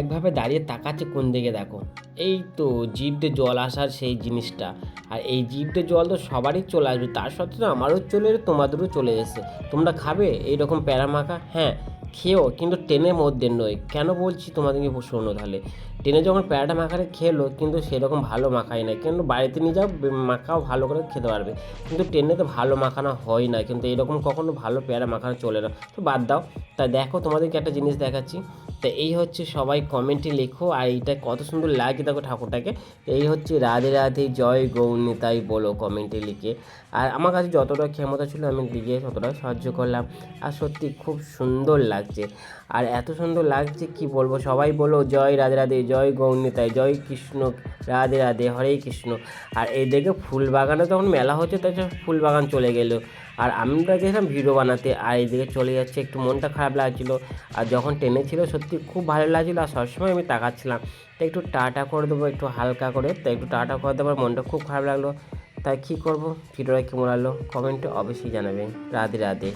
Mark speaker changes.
Speaker 1: একভাবে দাঁড়িয়ে তাকাচ্ছে কোন দিকে দেখো? এই তো জিভতে জল আসার সেই জিনিসটা। আর এই জিভতে জল তো সবারই চলে আসবে। তার সত্ত্বেও আমারও চলে এলো তোমাদেরও চলে এসেছে তোমরা খাবে এইরকম প্যারা মাখা? হ্যাঁ খেয়েও কিন্তু ট্রেনের মধ্যে নয়। কেন বলছি তোমাদেরকে শোনো তাহলে? ট্রেনে যখন প্যারাটা মাখারে খেলো কিন্তু সেরকম ভালো মাখায় না কিন্তু বাড়িতে নিয়ে যাও, মাখাও ভালো করে খেতে পারবে। কিন্তু ট্রেনে তো ভালো মাখানো হয় না। কিন্তু এরকম কখনো ভালো প্যারা মাখানো চলে না। তো বাদ দাও। তা দেখো, তোমাদেরকে একটা জিনিস দেখাচ্ছি। তা এই হচ্ছে সবাই কমেন্টে লেখো, আর এইটা কত সুন্দর লাগে দেখো ঠাকুরটাকে। তো এই হচ্ছে রাধে রাধে, জয় গৌরী তাই বলো কমেন্টে লিখে। আর আমার কাছে যতটা ক্ষমতা ছিল আমি লিখে ততটা সাহায্য করলাম। আর সত্যি খুব সুন্দর লাগছে। আর এত সুন্দর লাগছে কি বলব? সবাই বলো, জয় রাধে রাধে, জয় গৌরী জয় কৃষ্ণ, রাধে রাধে, হরে কৃষ্ণ। আর এই দেখে ফুল বাগানে তখন মেলা হচ্ছে, তাই ফুল বাগান চলে গেলো। আর আমরা গেছিলাম ভিডিও বানাতে, আর এইদিকে চলে যাচ্ছে, একটু মনটা খারাপ লাগছিল। আর যখন ট্রেনে ছিল, সত্যি খুব ভালো লাগছিল, আর সবসময় আমি তাকাচ্ছিলাম। তাই একটু টাটা করে দেবো, একটু হালকা করে তাই একটু টাটা করে দেবার মনটা খুব খারাপ লাগল। তাই কী করব? ভিডিওটা কেমন লাগল? কমেন্টে অবশ্যই জানাবেন। রাধে রাধে।